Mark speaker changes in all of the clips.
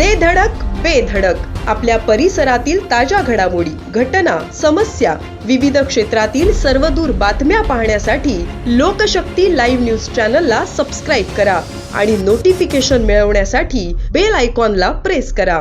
Speaker 1: दे धडक बेधडक आपल्या परिसरातील ताज्या घडामोडी घटना समस्या विविध क्षेत्रातील सर्वदूर बातम्या पाहण्यासाठी लोकशक्ती लाईव्ह न्यूज चॅनलला सबस्क्राईब करा आणि नोटिफिकेशन मिळवण्यासाठी बेल आयकॉनला प्रेस करा.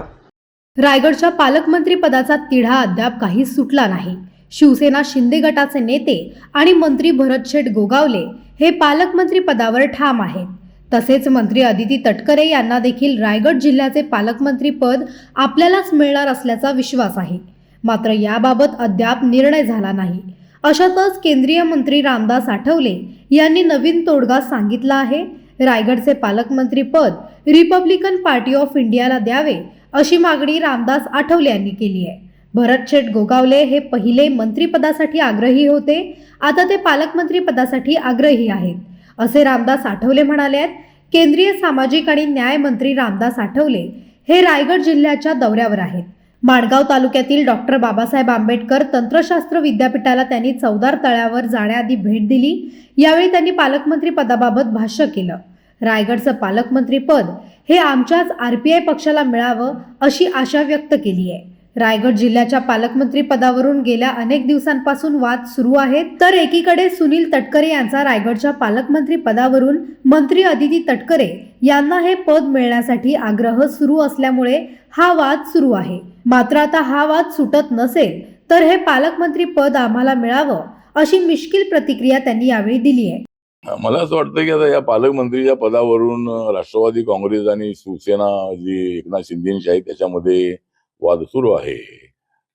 Speaker 2: रायगडच्या पालकमंत्री पदाचा तिढा अद्याप काही सुटला नाही. शिवसेना शिंदे गटाचे नेते आणि मंत्री भरत शेठ गोगावले हे पालकमंत्री पदावर ठाम आहेत. तसेच मंत्री अदिती तटकरे यांना देखील रायगड जिल्ह्याचे पालकमंत्री पद आपल्यालाच मिळणार असल्याचा विश्वास आहे. मात्र याबाबत अद्याप निर्णय झाला नाही. अशातच केंद्रीय मंत्री रामदास आठवले यांनी नवीन तोडगा सांगितला आहे. रायगडचे पालकमंत्री पद रिपब्लिकन पार्टी ऑफ इंडियाला द्यावे अशी मागणी रामदास आठवले यांनी केली आहे. भरत शेठ गोगावले हे पहिले मंत्रिपदासाठी आग्रही होते. आता ते पालकमंत्री पदासाठी आग्रही आहेत. असे रामदास आठवले म्हणाले आहेत. केंद्रीय सामाजिक आणि न्याय मंत्री रामदास आठवले हे रायगड जिल्ह्याच्या दौऱ्यावर आहेत. माणगाव तालुक्यातील डॉक्टर बाबासाहेब आंबेडकर तंत्रशास्त्र विद्यापीठाला त्यांनी चौदार तळ्यावर जाण्याआधी भेट दिली. यावेळी त्यांनी पालकमंत्री पदाबाबत भाष्य केलं. रायगडचं पालकमंत्री पद हे आमच्याच आर पी आय पक्षाला मिळावं अशी आशा व्यक्त केली आहे रायगड जिल्ह्याच्या पालकमंत्री पदावरून गेल्या अनेक दिवसांपासून वाद सुरू आहेत. तर एकीकडे सुनील तटकरे यांचा रायगडच्या पालकमंत्री पदावरून मंत्री अदिती तटकरे यांना हे पद मिळण्यासाठी आग्रह सुरू असल्यामुळे हा वाद सुरू आहे. मात्र आता हा वाद सुटत नसेल तर हे पालकमंत्री पद आम्हाला मिळावं अशी मिश्किल प्रतिक्रिया त्यांनी यावेळी दिली आहे.
Speaker 3: मला असं वाटतं की आता या पालकमंत्रीच्या पदावरून राष्ट्रवादी काँग्रेस आणि शिवसेना जी एकनाथ शिंदेची आहे त्याच्यामध्ये वाद सुरू आहे.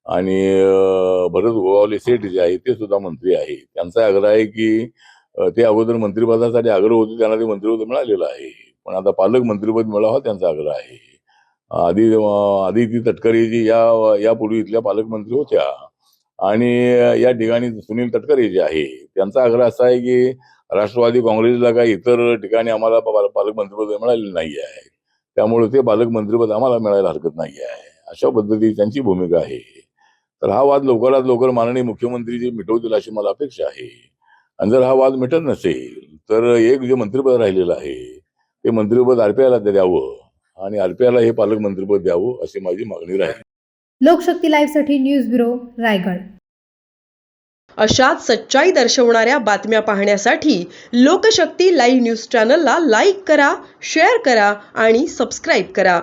Speaker 3: आणि भरत गोगावले सेठ जे आहे ते सुद्धा मंत्री आहे त्यांचा आग्रह आहे की ते अगोदर मंत्रिपदासाठी आग्रह होते त्यांना ते मंत्रिपद मिळालेलं आहे. पण आता पालक मंत्रिपद मिळावा त्यांचा आग्रह आहे. आधी आदिती तटकरे जी या यापूर्वी इथल्या पालकमंत्री होत्या. आणि या ठिकाणी सुनील तटकरे जे आहे त्यांचा आग्रह असा आहे की राष्ट्रवादी काँग्रेसला काही इतर ठिकाणी आम्हाला पालकमंत्रीपद मिळालेलं नाही आहे त्यामुळे ते पालकमंत्रीपद आम्हाला मिळायला हरकत नाही आहे अशा पद्धती त्यांची भूमिका आहे. तर हा वाद लवकरात लवकर माननीय मुख्यमंत्री जे मिटवतील अशी मला अपेक्षा आहे. आणि जर हा वाद मिटत नसेल तर एक जे मंत्रिपद राहिलेलं आहे ते मंत्रिपद आरपीआयला द्यावं आणि आरपीआयला हे पालकमंत्रीपद द्यावं अशी माझी मागणी राहील.
Speaker 2: लोकशक्ती लाईव्हसाठी न्यूज ब्युरो रायगड.
Speaker 1: अशाच सच्चाई दर्शवणाऱ्या बातम्या पाहण्यासाठी लोकशक्ती लाईव्ह न्यूज चॅनलला लाईक करा शेअर करा आणि सबस्क्राईब करा.